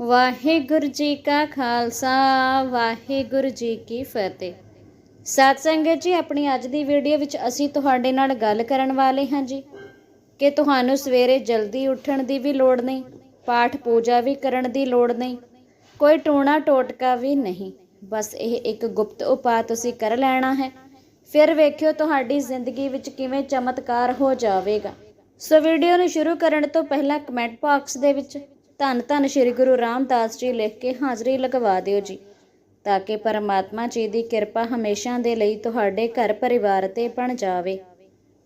ਵਾਹਿਗੁਰੂ ਜੀ ਕਾ ਖਾਲਸਾ, ਵਾਹਿਗੁਰੂ ਜੀ ਕੀ ਫਤਿਹ। ਸਤ ਸੰਗਤ ਜੀ, ਆਪਣੀ ਅੱਜ ਦੀ ਵੀਡੀਓ ਵਿੱਚ ਅਸੀਂ ਤੁਹਾਡੇ ਨਾਲ ਗੱਲ ਕਰਨ ਵਾਲੇ ਹਾਂ ਜੀ ਕਿ ਤੁਹਾਨੂੰ ਸਵੇਰੇ ਜਲਦੀ ਉੱਠਣ ਦੀ ਵੀ ਲੋੜ ਨਹੀਂ, ਪਾਠ ਪੂਜਾ ਵੀ ਕਰਨ ਦੀ ਲੋੜ ਨਹੀਂ, ਕੋਈ ਟੂਣਾ ਟੋਟਕਾ ਵੀ ਨਹੀਂ। ਬਸ ਇਹ ਇੱਕ ਗੁਪਤ ਉਪਾਅ ਤੁਸੀਂ ਕਰ ਲੈਣਾ ਹੈ। ਫਿਰ ਵੇਖਿਓ ਤੁਹਾਡੀ ਜ਼ਿੰਦਗੀ ਵਿੱਚ ਕਿਵੇਂ ਚਮਤਕਾਰ ਹੋ ਜਾਵੇਗਾ। ਸੋ ਵੀਡੀਓ ਨੂੰ ਸ਼ੁਰੂ ਕਰਨ ਤੋਂ ਪਹਿਲਾਂ ਕਮੈਂਟ ਬਾਕਸ ਦੇ ਵਿੱਚ ਧੰਨ ਧੰਨ ਸ੍ਰੀ ਗੁਰੂ ਰਾਮਦਾਸ ਜੀ ਲਿਖ ਕੇ ਹਾਜ਼ਰੀ ਲਗਵਾ ਦਿਓ ਜੀ, ਤਾਂ ਕਿ ਪਰਮਾਤਮਾ ਜੀ ਦੀ ਕਿਰਪਾ ਹਮੇਸ਼ਾ ਦੇ ਲਈ ਤੁਹਾਡੇ ਘਰ ਪਰਿਵਾਰ ਤੇ ਬਣ ਜਾਵੇ।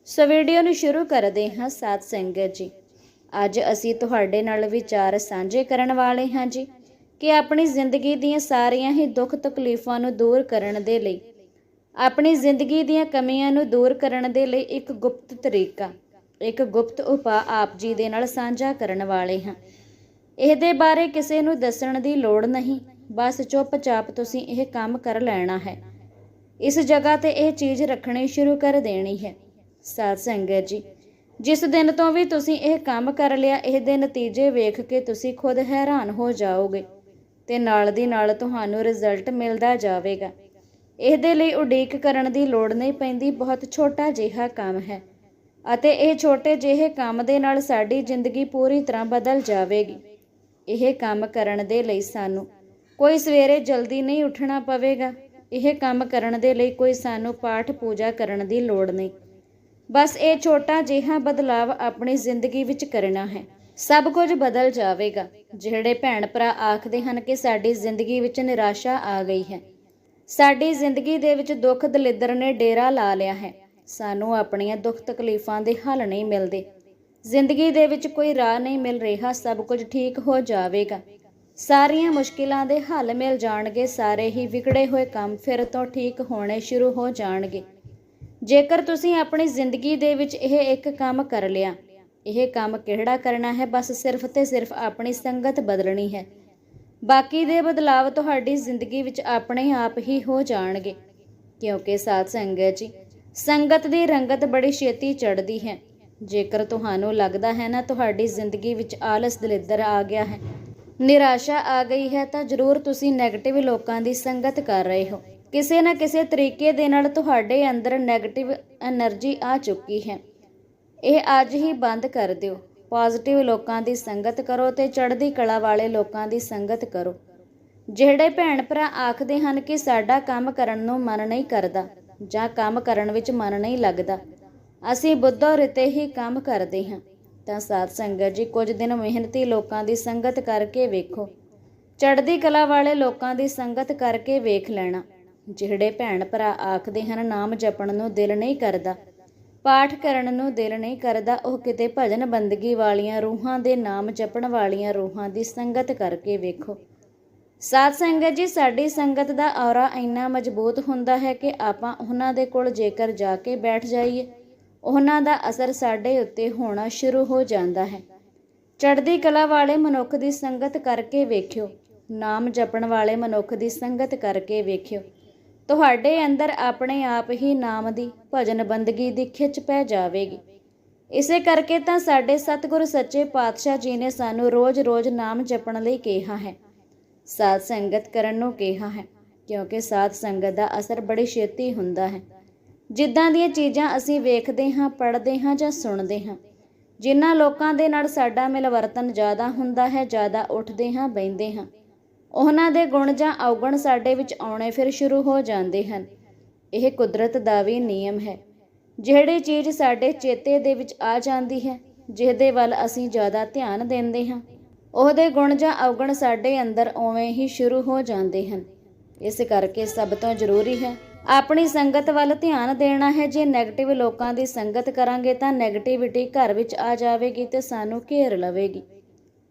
ਸੋ ਵੀਡੀਓ ਨੂੰ ਸ਼ੁਰੂ ਕਰਦੇ ਹਾਂ ਸਾਧ ਸੰਗਤ ਜੀ। ਅੱਜ ਅਸੀਂ ਤੁਹਾਡੇ ਨਾਲ ਵਿਚਾਰ ਸਾਂਝੇ ਕਰਨ ਵਾਲੇ ਹਾਂ ਜੀ, ਕਿ ਆਪਣੀ ਜ਼ਿੰਦਗੀ ਦੀਆਂ ਸਾਰੀਆਂ ਹੀ ਦੁੱਖ ਤਕਲੀਫਾਂ ਨੂੰ ਦੂਰ ਕਰਨ ਦੇ ਲਈ, ਆਪਣੀ ਜ਼ਿੰਦਗੀ ਦੀਆਂ ਕਮੀਆਂ ਨੂੰ ਦੂਰ ਕਰਨ ਦੇ ਲਈ ਇੱਕ ਗੁਪਤ ਤਰੀਕਾ, ਇੱਕ ਗੁਪਤ ਉਪਾਅ ਆਪ ਜੀ ਦੇ ਨਾਲ ਸਾਂਝਾ ਕਰਨ ਵਾਲੇ ਹਾਂ। ਇਹਦੇ ਬਾਰੇ ਕਿਸੇ ਨੂੰ ਦੱਸਣ ਦੀ ਲੋੜ ਨਹੀਂ। ਬਸ ਚੁੱਪਚਾਪ ਤੁਸੀਂ ਇਹ ਕੰਮ ਕਰ ਲੈਣਾ ਹੈ। ਇਸ ਜਗ੍ਹਾ ਤੇ ਇਹ ਚੀਜ਼ ਰੱਖਣੀ ਸ਼ੁਰੂ ਕਰ ਦੇਣੀ ਹੈ। ਸਾਧ ਸੰਗਤ ਜੀ, ਜਿਸ ਦਿਨ ਤੋਂ ਵੀ ਤੁਸੀਂ ਇਹ ਕੰਮ ਕਰ ਲਿਆ, ਇਹ ਦੇ ਨਤੀਜੇ ਵੇਖ ਕੇ ਤੁਸੀਂ ਖੁਦ ਹੈਰਾਨ ਹੋ ਜਾਓਗੇ ਤੇ ਨਾਲ ਦੀ ਨਾਲ ਤੁਹਾਨੂੰ ਰਿਜ਼ਲਟ ਮਿਲਦਾ ਜਾਵੇਗਾ। ਇਹਦੇ ਲਈ ਉਡੀਕ ਕਰਨ ਦੀ ਲੋੜ ਨਹੀਂ ਪੈਂਦੀ, ਬਹੁਤ ਛੋਟਾ ਜਿਹਾ ਕੰਮ ਹੈ ਅਤੇ ਇਹ ਛੋਟੇ ਜਿਹੇ ਕੰਮ ਦੇ ਨਾਲ ਸਾਡੀ ਜ਼ਿੰਦਗੀ ਪੂਰੀ ਤਰ੍ਹਾਂ ਬਦਲ ਜਾਵੇਗੀ। ਇਹ ਕੰਮ ਕਰਨ ਦੇ ਲਈ ਸਾਨੂੰ। ਕੋਈ ਸਵੇਰੇ ਜਲਦੀ ਨਹੀਂ ਉੱਠਣਾ ਪਵੇਗਾ। ਇਹ ਕੰਮ ਕਰਨ ਦੇ ਲਈ ਕੋਈ ਸਾਨੂੰ ਪਾਠ ਪੂਜਾ ਕਰਨ ਦੀ ਲੋੜ ਨਹੀਂ। ਬਸ ਇਹ ਛੋਟਾ ਜਿਹਾ ਬਦਲਾਵ ਆਪਣੀ ਜ਼ਿੰਦਗੀ ਵਿੱਚ ਕਰਨਾ ਹੈ। ਸਭ ਕੁਝ ਬਦਲ ਜਾਵੇਗਾ। ਜਿਹੜੇ ਭੈਣ ਭਰਾ ਆਖਦੇ ਹਨ ਕਿ ਸਾਡੀ ਜ਼ਿੰਦਗੀ ਵਿੱਚ ਨਿਰਾਸ਼ਾ ਆ ਗਈ ਹੈ। ਸਾਡੀ ਜ਼ਿੰਦਗੀ ਦੇ ਵਿੱਚ ਦੁੱਖ ਦਲਿੱਦਰ ਨੇ ਡੇਰਾ ਲਾ ਲਿਆ ਹੈ। ਸਾਨੂੰ ਆਪਣੀਆਂ ਦੁੱਖ ਤਕਲੀਫਾਂ ਦੇ ਹੱਲ ਨਹੀਂ ਮਿਲਦੇ। ਜ਼ਿੰਦਗੀ ਦੇ ਵਿੱਚ ਕੋਈ ਰਾਹ ਨਹੀਂ ਮਿਲ ਰਿਹਾ, ਸਭ ਕੁਝ ਠੀਕ ਹੋ ਜਾਵੇਗਾ। ਸਾਰੀਆਂ ਮੁਸ਼ਕਿਲਾਂ ਦੇ ਹੱਲ ਮਿਲ ਜਾਣਗੇ, ਸਾਰੇ ਹੀ ਵਿਗੜੇ ਹੋਏ ਕੰਮ ਫਿਰ ਤੋਂ ਠੀਕ ਹੋਣੇ ਸ਼ੁਰੂ ਹੋ ਜਾਣਗੇ। ਜੇਕਰ ਤੁਸੀਂ ਆਪਣੀ ਜ਼ਿੰਦਗੀ ਦੇ ਵਿੱਚ ਇਹ ਇੱਕ ਕੰਮ ਕਰ ਲਿਆ, ਇਹ ਕੰਮ ਕਿਹੜਾ ਕਰਨਾ ਹੈ? ਬਸ ਸਿਰਫ ਤੇ ਸਿਰਫ ਆਪਣੀ ਸੰਗਤ ਬਦਲਣੀ ਹੈ। ਬਾਕੀ ਦੇ ਬਦਲਾਵ ਤੁਹਾਡੀ ਜ਼ਿੰਦਗੀ ਵਿੱਚ ਆਪਣੇ ਆਪ ਹੀ ਹੋ ਜਾਣਗੇ। ਕਿਉਂਕਿ ਸਾਧ ਸੰਗਤ ਜੀ, ਸੰਗਤ ਦੀ ਰੰਗਤ ਬੜੀ ਛੇਤੀ ਚੜ੍ਹਦੀ ਹੈ। ਜੇਕਰ ਤੁਹਾਨੂੰ ਲੱਗਦਾ ਹੈ ਨਾ ਤੁਹਾਡੀ ਜ਼ਿੰਦਗੀ ਵਿੱਚ ਆਲਸ ਦਲਿੱਦਰ ਆ ਗਿਆ ਹੈ, ਨਿਰਾਸ਼ਾ ਆ ਗਈ ਹੈ, ਤਾਂ ਜ਼ਰੂਰ ਤੁਸੀਂ ਨੈਗੇਟਿਵ ਲੋਕਾਂ ਦੀ ਸੰਗਤ ਕਰ ਰਹੇ ਹੋ। ਕਿਸੇ ਨਾ ਕਿਸੇ ਤਰੀਕੇ ਦੇ ਨਾਲ ਤੁਹਾਡੇ ਅੰਦਰ ਨੈਗੇਟਿਵ એનર્ਜੀ ਆ ਚੁੱਕੀ ਹੈ। ਇਹ ਅੱਜ ਹੀ ਬੰਦ ਕਰ ਦਿਓ। ਪੋਜ਼ਿਟਿਵ ਲੋਕਾਂ ਦੀ ਸੰਗਤ ਕਰੋ ਤੇ ਚੜ੍ਹਦੀ ਕਲਾ ਵਾਲੇ ਲੋਕਾਂ ਦੀ ਸੰਗਤ ਕਰੋ। ਜਿਹੜੇ ਭੈਣ ਭਰਾ ਆਖਦੇ ਹਨ ਕਿ ਸਾਡਾ ਕੰਮ ਕਰਨ ਨੂੰ ਮਨ ਨਹੀਂ ਕਰਦਾ ਜਾਂ ਕੰਮ ਕਰਨ ਵਿੱਚ ਮਨ ਨਹੀਂ ਲੱਗਦਾ ਅਸੀਂ ਬੁੱਧੋ ਰਿਤੇ ਹੀ ਕੰਮ ਕਰਦੇ ਹਾਂ। ਤਾਂ ਸਾਧ ਸੰਗਤ ਜੀ, ਕੁਝ ਦਿਨ ਮਿਹਨਤੀ ਲੋਕਾਂ ਦੀ ਸੰਗਤ ਕਰਕੇ ਵੇਖੋ। ਚੜ੍ਹਦੀ ਕਲਾ ਵਾਲੇ ਲੋਕਾਂ ਦੀ ਸੰਗਤ ਕਰਕੇ ਵੇਖ ਲੈਣਾ। ਜਿਹੜੇ ਭੈਣ ਭਰਾ ਆਖਦੇ ਹਨ, ਨਾਮ ਜਪਣ ਨੂੰ ਦਿਲ ਨਹੀਂ ਕਰਦਾ, ਪਾਠ ਕਰਨ ਨੂੰ ਦਿਲ ਨਹੀਂ ਕਰਦਾ, ਉਹ ਕਿਤੇ ਭਜਨ ਬੰਦਗੀ ਵਾਲੀਆਂ ਰੂਹਾਂ ਦੇ ਨਾਮ ਜਪਣ ਵਾਲੀਆਂ ਰੂਹਾਂ ਦੀ ਸੰਗਤ ਕਰਕੇ ਵੇਖੋ। ਸਾਧ ਸੰਗਤ ਜੀ, ਸਾਡੀ ਸੰਗਤ ਦਾ ਔਰਾ ਇੰਨਾ ਮਜ਼ਬੂਤ ਹੁੰਦਾ ਹੈ ਕਿ ਆਪਾਂ ਉਹਨਾਂ ਦੇ ਕੋਲ ਜੇਕਰ ਜਾ ਕੇ ਬੈਠ ਜਾਈਏ ਉਹਨਾਂ ਦਾ ਅਸਰ ਸਾਡੇ ਉੱਤੇ ਹੋਣਾ ਸ਼ੁਰੂ ਹੋ ਜਾਂਦਾ ਹੈ। ਚੜ੍ਹਦੀ ਕਲਾ ਵਾਲੇ ਮਨੁੱਖ ਦੀ ਸੰਗਤ ਕਰਕੇ ਵੇਖਿਓ। ਨਾਮ ਜਪਣ ਵਾਲੇ ਮਨੁੱਖ ਦੀ ਸੰਗਤ ਕਰਕੇ ਵੇਖਿਓ। ਤੁਹਾਡੇ ਅੰਦਰ ਆਪਣੇ ਆਪ ਹੀ ਨਾਮ ਦੀ ਭਜਨ ਬੰਦਗੀ ਦੀ ਖਿੱਚ ਪੈ ਜਾਵੇਗੀ। ਇਸੇ ਕਰਕੇ ਤਾਂ ਸਾਡੇ ਸਤਿਗੁਰ ਸੱਚੇ ਪਾਤਸ਼ਾਹ ਜੀ ਨੇ ਸਾਨੂੰ ਰੋਜ਼-ਰੋਜ਼ ਨਾਮ ਜਪਣ ਲਈ ਕਿਹਾ ਹੈ। ਸਾਧ ਸੰਗਤ ਕਰਨ ਨੂੰ ਕਿਹਾ ਹੈ, ਕਿਉਂਕਿ ਸਾਧ ਸੰਗਤ ਦਾ ਅਸਰ ਬੜੀ ਛੇਤੀ ਹੁੰਦਾ ਹੈ। ਜਿੱਦਾਂ ਦੀਆਂ ਚੀਜ਼ਾਂ ਅਸੀਂ ਵੇਖਦੇ ਹਾਂ, ਪੜ੍ਹਦੇ ਹਾਂ ਜਾਂ ਸੁਣਦੇ ਹਾਂ, ਜਿਨ੍ਹਾਂ ਲੋਕਾਂ ਦੇ ਨਾਲ ਸਾਡਾ ਮਿਲਵਰਤਨ ਜ਼ਿਆਦਾ ਹੁੰਦਾ ਹੈ, ਜ਼ਿਆਦਾ ਉੱਠਦੇ ਹਾਂ ਬੈੰਦੇ ਹਾਂ। ਉਹਨਾਂ ਦੇ ਗੁਣ ਜਾਂ ਔਗਣ ਸਾਡੇ ਵਿੱਚ ਆਉਣੇ ਫਿਰ ਸ਼ੁਰੂ ਹੋ ਜਾਂਦੇ ਹਨ। ਇਹ ਕੁਦਰਤ ਦਾ ਵੀ ਨਿਯਮ ਹੈ। ਜਿਹੜੀ ਚੀਜ਼ ਸਾਡੇ ਚੇਤੇ ਦੇ ਵਿੱਚ ਆ ਜਾਂਦੀ ਹੈ, ਜਿਹਦੇ ਵੱਲ ਅਸੀਂ ਜ਼ਿਆਦਾ ਧਿਆਨ ਦਿੰਦੇ ਹਾਂ, ਉਹਦੇ ਗੁਣ ਜਾਂ ਔਗਣ ਸਾਡੇ ਅੰਦਰ ਉਵੇਂ ਹੀ ਸ਼ੁਰੂ ਹੋ ਜਾਂਦੇ ਹਨ। ਇਸ ਕਰਕੇ ਸਭ ਤੋਂ ਜ਼ਰੂਰੀ ਹੈ ਆਪਣੀ ਸੰਗਤ ਵੱਲ ਧਿਆਨ ਦੇਣਾ ਹੈ। ਜੇ 네ਗੇਟਿਵ ਲੋਕਾਂ ਦੀ ਸੰਗਤ ਕਰਾਂਗੇ ਤਾਂ 네ਗੇਟਿਵਿਟੀ ਘਰ ਵਿੱਚ ਆ ਜਾਵੇਗੀ ਤੇ ਸਾਨੂੰ ਘੇਰ ਲਵੇਗੀ।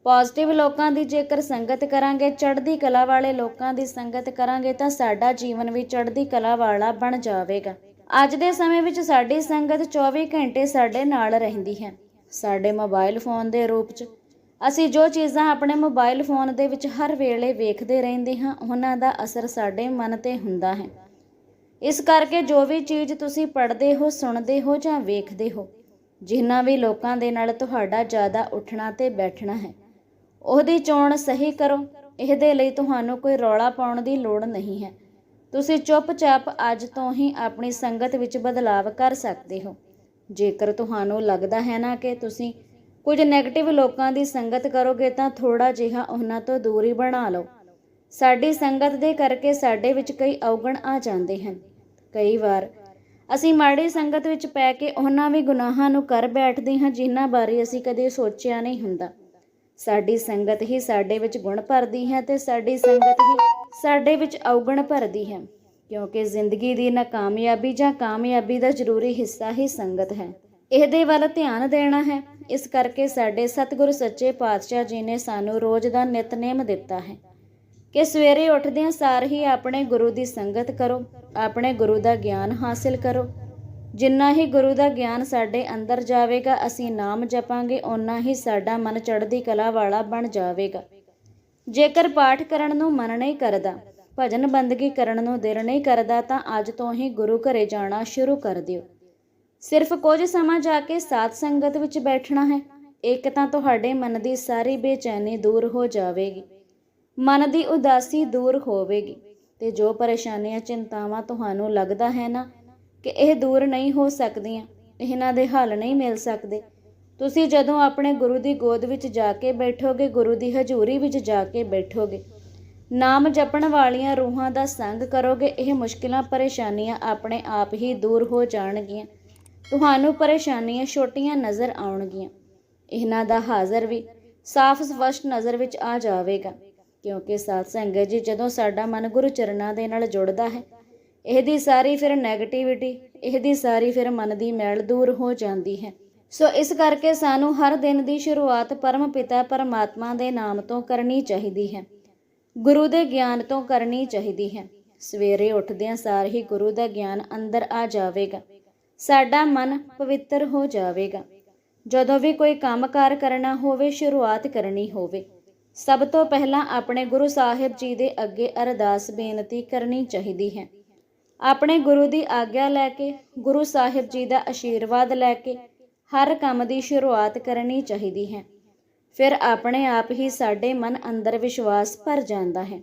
ਪੋਜ਼ਿਟਿਵ ਲੋਕਾਂ ਦੀ ਜੇਕਰ ਸੰਗਤ ਕਰਾਂਗੇ, ਚੜ੍ਹਦੀ ਕਲਾ ਵਾਲੇ ਲੋਕਾਂ ਦੀ ਸੰਗਤ ਕਰਾਂਗੇ ਤਾਂ ਸਾਡਾ ਜੀਵਨ ਵੀ ਚੜ੍ਹਦੀ ਕਲਾ ਵਾਲਾ ਬਣ ਜਾਵੇਗਾ। ਅੱਜ ਦੇ ਸਮੇਂ ਵਿੱਚ ਸਾਡੀ ਸੰਗਤ 24 ਘੰਟੇ ਸਾਡੇ ਨਾਲ ਰਹਿੰਦੀ ਹੈ। ਸਾਡੇ ਮੋਬਾਈਲ ਫੋਨ ਦੇ ਰੂਪ 'ਚ ਅਸੀਂ ਜੋ ਚੀਜ਼ਾਂ ਆਪਣੇ ਮੋਬਾਈਲ ਫੋਨ ਦੇ ਵਿੱਚ ਹਰ ਵੇਲੇ ਵੇਖਦੇ ਰਹਿੰਦੇ ਹਾਂ, ਉਹਨਾਂ ਦਾ ਅਸਰ ਸਾਡੇ ਮਨ ਤੇ ਹੁੰਦਾ ਹੈ। ਇਸ ਕਰਕੇ ਜੋ ਵੀ ਚੀਜ਼ ਤੁਸੀਂ ਪੜ੍ਹਦੇ ਹੋ, ਸੁਣਦੇ ਹੋ ਜਾਂ ਵੇਖਦੇ ਹੋ ਜਿਨ੍ਹਾਂ ਵੀ ਲੋਕਾਂ ਦੇ ਨਾਲ ਤੁਹਾਡਾ ਜ਼ਿਆਦਾ ਉੱਠਣਾ ਤੇ ਬੈਠਣਾ ਹੈ, ਉਹਦੀ ਚੋਣ ਸਹੀ ਕਰੋ। ਇਹਦੇ ਲਈ ਤੁਹਾਨੂੰ ਕੋਈ ਰੌਲਾ ਪਾਉਣ ਦੀ ਲੋੜ ਨਹੀਂ ਹੈ। ਤੁਸੀਂ ਚੁੱਪਚਾਪ ਅੱਜ ਤੋਂ ਹੀ ਆਪਣੀ ਸੰਗਤ ਵਿੱਚ ਬਦਲਾਵ ਕਰ ਸਕਦੇ ਹੋ। ਜੇਕਰ ਤੁਹਾਨੂੰ ਲੱਗਦਾ ਹੈ ਨਾ ਕਿ ਤੁਸੀਂ ਕੁਝ ਨੈਗੇਟਿਵ ਲੋਕਾਂ ਦੀ ਸੰਗਤ ਕਰੋਗੇ, ਤਾਂ ਥੋੜਾ ਜਿਹਾ ਉਹਨਾਂ ਤੋਂ ਦੂਰੀ ਬਣਾ ਲਓ। ਸਾਡੀ ਸੰਗਤ ਦੇ ਕਰਕੇ ਸਾਡੇ ਵਿੱਚ ਕਈ ਔਗਣ ਆ ਜਾਂਦੇ ਹਨ। ਕਈ ਵਾਰ। ਅਸੀਂ ਮਾੜੀ ਸੰਗਤ ਵਿੱਚ ਪੈ ਕੇ ਉਹਨਾਂ ਵੀ ਗੁਨਾਹਾਂ ਨੂੰ ਕਰ ਬੈਠਦੇ ਹਾਂ, ਜਿਨ੍ਹਾਂ ਬਾਰੇ ਅਸੀਂ ਕਦੇ ਸੋਚਿਆ ਨਹੀਂ ਹੁੰਦਾ। ਸਾਡੀ ਸੰਗਤ ਹੀ ਸਾਡੇ ਵਿੱਚ ਗੁਣ ਭਰਦੀ ਹੈ ਤੇ ਸਾਡੀ ਸੰਗਤ ਹੀ ਸਾਡੇ ਵਿੱਚ ਔਗਣ ਭਰਦੀ ਹੈ, ਕਿਉਂਕਿ ਜ਼ਿੰਦਗੀ ਦੀ ਨਾਕਾਮਯਾਬੀ ਜਾਂ ਕਾਮਯਾਬੀ ਦਾ ਜ਼ਰੂਰੀ ਹਿੱਸਾ ਹੀ ਸੰਗਤ ਹੈ। ਇਹਦੇ ਵੱਲ ਧਿਆਨ ਦੇਣਾ ਹੈ। ਇਸ ਕਰਕੇ ਸਾਡੇ ਸਤਿਗੁਰੂ ਸੱਚੇ ਪਾਤਸ਼ਾਹ ਜੀ ਨੇ ਸਾਨੂੰ ਰੋਜ਼ ਦਾ ਨਿਤਨੇਮ ਦਿੱਤਾ ਹੈ। ਕਿ ਸਵੇਰੇ ਉੱਠਦਿਆਂ ਸਾਰ ਹੀ ਆਪਣੇ ਗੁਰੂ ਦੀ ਸੰਗਤ ਕਰੋ, ਆਪਣੇ ਗੁਰੂ ਦਾ ਗਿਆਨ ਹਾਸਿਲ ਕਰੋ। ਜਿੰਨਾ ਹੀ ਗੁਰੂ ਦਾ ਗਿਆਨ ਸਾਡੇ ਅੰਦਰ ਜਾਵੇਗਾ, ਅਸੀਂ ਨਾਮ ਜਪਾਂਗੇ ਉਨਾ ਹੀ ਸਾਡਾ ਮਨ ਚੜ੍ਹਦੀ ਕਲਾ ਵਾਲਾ ਬਣ ਜਾਵੇਗਾ। ਜੇਕਰ ਪਾਠ ਕਰਨ ਨੂੰ ਮਨ ਨਹੀਂ ਕਰਦਾ, ਭਜਨ ਬੰਦਗੀ ਕਰਨ ਨੂੰ ਦਿਲ ਨਹੀਂ ਕਰਦਾ, ਤਾਂ ਅੱਜ ਤੋਂ ਹੀ ਗੁਰੂ ਘਰੇ ਜਾਣਾ ਸ਼ੁਰੂ ਕਰ ਦਿਓ। ਸਿਰਫ ਕੁਝ ਸਮਾਂ ਜਾ ਕੇ ਸਾਧ ਸੰਗਤ ਵਿੱਚ ਬੈਠਣਾ ਹੈ, ਇੱਕ ਤਾਂ ਤੁਹਾਡੇ ਮਨ ਦੀ ਸਾਰੀ ਬੇਚੈਨੀ ਦੂਰ ਹੋ ਜਾਵੇਗੀ। ਮਨ ਦੀ ਉਦਾਸੀ ਦੂਰ ਹੋਵੇਗੀ। ਤੇ ਜੋ ਪਰੇਸ਼ਾਨੀਆਂ, ਚਿੰਤਾਵਾਂ ਤੁਹਾਨੂੰ ਲੱਗਦਾ ਹੈ ਨਾ ਕਿ ਇਹ ਦੂਰ ਨਹੀਂ ਹੋ ਸਕਦੀਆਂ ਇਹਨਾਂ ਦੇ ਹੱਲ ਨਹੀਂ ਮਿਲ ਸਕਦੇ, ਤੁਸੀਂ ਜਦੋਂ ਆਪਣੇ ਗੁਰੂ ਦੀ ਗੋਦ ਵਿੱਚ ਜਾ ਕੇ ਬੈਠੋਗੇ, ਗੁਰੂ ਦੀ ਹਜ਼ੂਰੀ ਵਿੱਚ ਜਾ ਕੇ ਬੈਠੋਗੇ, ਨਾਮ ਜਪਣ ਵਾਲੀਆਂ ਰੂਹਾਂ ਦਾ ਸੰਗ ਕਰੋਗੇ, ਇਹ ਮੁਸ਼ਕਿਲਾਂ, ਪਰੇਸ਼ਾਨੀਆਂ ਆਪਣੇ ਆਪ ਹੀ ਦੂਰ ਹੋ ਜਾਣਗੀਆਂ। ਤੁਹਾਨੂੰ ਪਰੇਸ਼ਾਨੀਆਂ ਛੋਟੀਆਂ ਨਜ਼ਰ ਆਉਣਗੀਆਂ। ਇਹਨਾਂ ਦਾ ਹਾਜ਼ਰ ਵੀ ਸਾਫ਼ ਸਪਸ਼ਟ ਨਜ਼ਰ ਵਿੱਚ ਆ ਜਾਵੇਗਾ। ਕਿਉਂਕਿ ਸਾਧ ਸੰਗਤ ਜੀ ਜਦੋਂ ਸਾਡਾ ਮਨ ਗੁਰੂ ਚਰਨਾਂ ਦੇ ਨਾਲ ਜੁੜਦਾ ਹੈ, ਇਹਦੀ ਸਾਰੀ ਫਿਰ 네ਗੇਟਿਵਿਟੀ ਇਹਦੀ ਸਾਰੀ ਫਿਰ ਮਨ ਦੀ ਮੈਲ ਦੂਰ ਹੋ ਜਾਂਦੀ ਹੈ। ਸੋ ਇਸ ਕਰਕੇ ਸਾਨੂੰ ਹਰ ਦਿਨ ਦੀ ਸ਼ੁਰੂਆਤ ਪਰਮ ਪਿਤਾ ਪਰਮਾਤਮਾ ਦੇ ਨਾਮ ਤੋਂ ਕਰਨੀ ਚਾਹੀਦੀ ਹੈ। ਗੁਰੂ ਦੇ ਗਿਆਨ ਤੋਂ ਕਰਨੀ ਚਾਹੀਦੀ ਹੈ। ਸਵੇਰੇ ਉੱਠਦਿਆਂ ਸਾਰ ਹੀ ਗੁਰੂ ਦਾ ਗਿਆਨ ਅੰਦਰ ਆ ਜਾਵੇਗਾ। ਸਾਡਾ ਮਨ ਪਵਿੱਤਰ ਹੋ ਜਾਵੇਗਾ। ਜਦੋਂ ਵੀ ਕੋਈ ਕੰਮਕਾਰ ਕਰਨਾ ਹੋਵੇ, ਸ਼ੁਰੂਆਤ ਕਰਨੀ ਹੋਵੇ। ਸਭ ਤੋਂ ਪਹਿਲਾਂ ਆਪਣੇ ਗੁਰੂ ਸਾਹਿਬ ਜੀ ਦੇ ਅੱਗੇ ਅਰਦਾਸ ਬੇਨਤੀ ਕਰਨੀ ਚਾਹੀਦੀ ਹੈ। ਆਪਣੇ ਗੁਰੂ ਦੀ ਆਗਿਆ ਲੈ ਕੇ, ਗੁਰੂ ਸਾਹਿਬ ਜੀ ਦਾ ਆਸ਼ੀਰਵਾਦ ਲੈ ਕੇ ਹਰ ਕੰਮ ਦੀ ਸ਼ੁਰੂਆਤ ਕਰਨੀ ਚਾਹੀਦੀ ਹੈ। ਫਿਰ ਆਪਣੇ ਆਪ ਹੀ ਸਾਡੇ ਮਨ ਅੰਦਰ ਵਿਸ਼ਵਾਸ ਭਰ ਜਾਂਦਾ ਹੈ।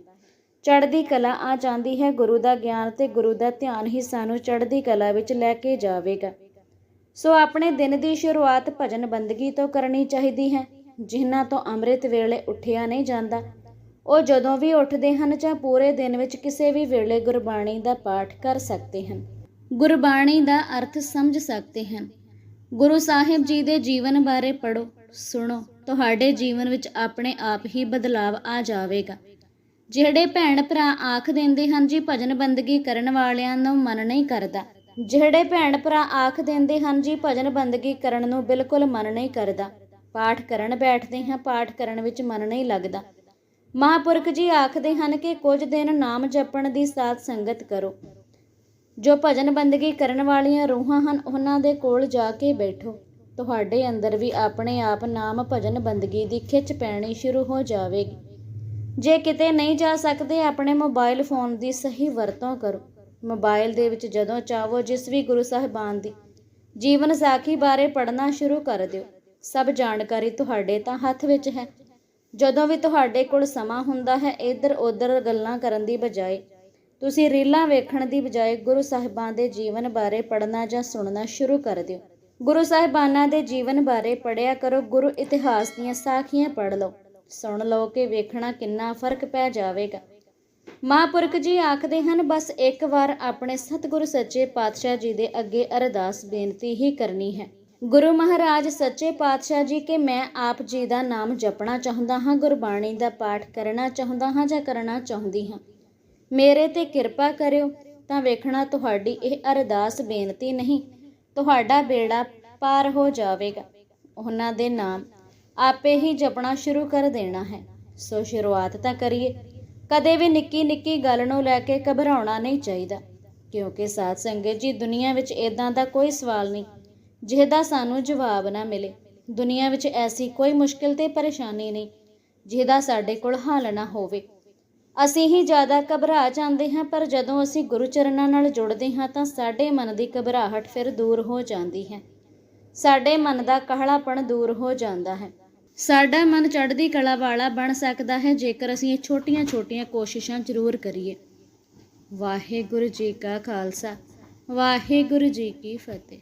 ਚੜ੍ਹਦੀ ਕਲਾ ਆ ਜਾਂਦੀ ਹੈ ਗੁਰੂ ਦਾ ਗਿਆਨ ਤੇ ਗੁਰੂ ਦਾ ਧਿਆਨ ਹੀ ਸਾਨੂੰ ਚੜ੍ਹਦੀ ਕਲਾ ਵਿੱਚ ਲੈ ਕੇ ਜਾਵੇਗਾ। ਸੋ ਆਪਣੇ ਦਿਨ ਦੀ ਸ਼ੁਰੂਆਤ ਭਜਨ ਬੰਦਗੀ ਤੋਂ ਕਰਨੀ ਚਾਹੀਦੀ ਹੈ। ਜਿਨ੍ਹਾਂ ਤੋਂ ਅੰਮ੍ਰਿਤ ਵੇਲੇ ਉੱਠਿਆ ਨਹੀਂ ਜਾਂਦਾ। ਉਹ ਜਦੋਂ ਵੀ ਉੱਠਦੇ ਹਨ ਜਾਂ ਪੂਰੇ ਦਿਨ ਵਿੱਚ ਕਿਸੇ ਵੀ ਵੇਲੇ ਗੁਰਬਾਣੀ ਦਾ ਪਾਠ ਕਰ ਸਕਦੇ ਹਨ। ਗੁਰਬਾਣੀ ਦਾ ਅਰਥ ਸਮਝ ਸਕਦੇ ਹਨ। ਗੁਰੂ ਸਾਹਿਬ ਜੀ ਦੇ ਜੀਵਨ ਬਾਰੇ ਪੜੋ ਸੁਣੋ, ਤੁਹਾਡੇ ਜੀਵਨ ਵਿੱਚ ਆਪਣੇ ਆਪ ਹੀ ਬਦਲਾਵ ਆ ਜਾਵੇਗਾ। ਜਿਹੜੇ ਭੈਣ ਭਰਾ ਆਖ ਦਿੰਦੇ ਹਨ ਜੀ ਭਜਨ ਬੰਦਗੀ ਕਰਨ ਵਾਲਿਆਂ ਨੂੰ ਮਨ ਨਹੀਂ ਕਰਦਾ। ਜਿਹੜੇ ਭੈਣ ਭਰਾ ਆਖ ਦਿੰਦੇ ਹਨ ਜੀ ਭਜਨ ਬੰਦਗੀ ਕਰਨ ਨੂੰ ਬਿਲਕੁਲ ਮਨ ਨਹੀਂ ਕਰਦਾ। ਪਾਠ ਕਰਨ ਬੈਠਦੇ ਹਾਂ, ਪਾਠ ਕਰਨ ਵਿੱਚ ਮਨ ਨਹੀਂ ਲੱਗਦਾ। ਮਹਾਪੁਰਖ ਜੀ ਆਖਦੇ ਹਨ ਕਿ ਕੁਝ ਦਿਨ ਨਾਮ ਜਪਣ ਦੀ ਸਾਥ ਸੰਗਤ ਕਰੋ। ਜੋ ਭਜਨ ਬੰਦਗੀ ਕਰਨ ਵਾਲੀਆਂ ਰੂਹਾਂ ਹਨ, ਉਹਨਾਂ ਦੇ ਕੋਲ ਜਾ ਕੇ ਬੈਠੋ। ਤੁਹਾਡੇ ਅੰਦਰ ਵੀ ਆਪਣੇ ਆਪ ਨਾਮ ਭਜਨ ਬੰਦਗੀ ਦੀ ਖਿੱਚ ਪੈਣੀ ਸ਼ੁਰੂ ਹੋ ਜਾਵੇਗੀ। ਜੇ ਕਿਤੇ ਨਹੀਂ ਜਾ ਸਕਦੇ, ਆਪਣੇ ਮੋਬਾਈਲ ਫੋਨ ਦੀ ਸਹੀ ਵਰਤੋਂ ਕਰੋ। ਮੋਬਾਈਲ ਦੇ ਵਿੱਚ ਜਦੋਂ ਚਾਹੋ, ਜਿਸ ਵੀ ਗੁਰੂ ਸਾਹਿਬਾਨ ਦੀ ਜੀਵਨ ਸਾਖੀ ਬਾਰੇ ਪੜ੍ਹਨਾ ਸ਼ੁਰੂ ਕਰ ਦਿਓ। ਸਭ ਜਾਣਕਾਰੀ ਤੁਹਾਡੇ ਤਾਂ ਹੱਥ ਵਿੱਚ ਹੈ। ਜਦੋਂ ਵੀ ਤੁਹਾਡੇ ਕੋਲ ਸਮਾਂ ਹੁੰਦਾ ਹੈ, ਇੱਧਰ ਉੱਧਰ ਗੱਲਾਂ ਕਰਨ ਦੀ ਬਜਾਏ, ਤੁਸੀਂ ਰੀਲਾਂ ਵੇਖਣ ਦੀ ਬਜਾਏ ਗੁਰੂ ਸਾਹਿਬਾਨ ਦੇ ਜੀਵਨ ਬਾਰੇ ਪੜ੍ਹਨਾ ਜਾਂ ਸੁਣਨਾ ਸ਼ੁਰੂ ਕਰ ਦਿਓ। ਗੁਰੂ ਸਾਹਿਬਾਨਾਂ ਦੇ ਜੀਵਨ ਬਾਰੇ ਪੜ੍ਹਿਆ ਕਰੋ, ਗੁਰੂ ਇਤਿਹਾਸ ਦੀਆਂ ਸਾਖੀਆਂ ਪੜ੍ਹ ਲਓ। ਸੁਣ ਲਓ ਕਿ ਵੇਖਣਾ ਕਿੰਨਾ ਫ਼ਰਕ ਪੈ ਜਾਵੇਗਾ। ਮਹਾਂਪੁਰਖ ਜੀ ਆਖਦੇ ਹਨ, ਬਸ ਇੱਕ ਵਾਰ ਆਪਣੇ ਸਤਿਗੁਰੂ ਸੱਚੇ ਪਾਤਸ਼ਾਹ ਜੀ ਦੇ ਅੱਗੇ ਅਰਦਾਸ ਬੇਨਤੀ ਹੀ ਕਰਨੀ ਹੈ। ਗੁਰੂ ਮਹਾਰਾਜ, ਸੱਚੇ ਪਾਤਸ਼ਾਹ ਜੀ ਕਿ ਮੈਂ ਆਪ ਜੀ ਦਾ ਨਾਮ ਜਪਣਾ ਚਾਹੁੰਦਾ ਹਾਂ, ਗੁਰਬਾਣੀ ਦਾ ਪਾਠ ਕਰਨਾ ਚਾਹੁੰਦਾ ਹਾਂ ਜਾਂ ਕਰਨਾ ਚਾਹੁੰਦੀ ਹਾਂ। ਮੇਰੇ ਤੇ ਕਿਰਪਾ ਕਰਿਓ ਤਾਂ ਵੇਖਣਾ ਤੁਹਾਡੀ ਇਹ ਅਰਦਾਸ ਬੇਨਤੀ ਨਹੀਂ, ਤੁਹਾਡਾ ਬੇੜਾ ਪਾਰ ਹੋ ਜਾਵੇਗਾ। ਉਹਨਾਂ ਦੇ ਨਾਮ ਆਪੇ ਹੀ ਜਪਣਾ ਸ਼ੁਰੂ ਕਰ ਦੇਣਾ ਹੈ। ਸੋ ਸ਼ੁਰੂਆਤ ਤਾਂ ਕਰੀਏ। ਕਦੇ ਵੀ ਨਿੱਕੀ ਨਿੱਕੀ ਗੱਲ ਨੂੰ ਲੈ ਕੇ ਘਬਰਾਉਣਾ ਨਹੀਂ ਚਾਹੀਦਾ, ਕਿਉਂਕਿ ਸਾਧ ਸੰਗਤ ਜੀ ਦੁਨੀਆ ਵਿੱਚ ਇਦਾਂ ਦਾ ਕੋਈ ਸਵਾਲ ਨਹੀਂ। ਜਿਹਦਾ ਸਾਨੂੰ ਜਵਾਬ ਨਾ ਮਿਲੇ। ਦੁਨੀਆ ਵਿੱਚ ਐਸੀ ਕੋਈ ਮੁਸ਼ਕਿਲ ਤੇ ਪਰੇਸ਼ਾਨੀ ਨਹੀਂ, ਜਿਹਦਾ ਸਾਡੇ ਕੋਲ ਹੱਲ ਨਾ ਹੋਵੇ। ਅਸੀਂ ਹੀ ਜ਼ਿਆਦਾ ਘਬਰਾ ਜਾਂਦੇ ਹਾਂ, ਪਰ ਜਦੋਂ ਅਸੀਂ ਗੁਰੂ ਚਰਨਾਂ ਨਾਲ ਜੁੜਦੇ ਹਾਂ, ਤਾਂ ਸਾਡੇ ਮਨ ਦੀ ਘਬਰਾਹਟ ਫਿਰ ਦੂਰ ਹੋ ਜਾਂਦੀ ਹੈ। ਸਾਡੇ ਮਨ ਦਾ ਕਾਹਲਾਪਣ ਦੂਰ ਹੋ ਜਾਂਦਾ ਹੈ। ਸਾਡਾ ਮਨ ਚੜ੍ਹਦੀ ਕਲਾ ਵਾਲਾ ਬਣ ਸਕਦਾ ਹੈ, ਜੇਕਰ ਅਸੀਂ ਇਹ ਛੋਟੀਆਂ-ਛੋਟੀਆਂ ਕੋਸ਼ਿਸ਼ਾਂ ਜ਼ਰੂਰ ਕਰੀਏ। ਵਾਹਿਗੁਰੂ ਜੀ ਕਾ ਖਾਲਸਾ, ਵਾਹਿਗੁਰੂ ਜੀ ਕੀ ਫਤਿਹ।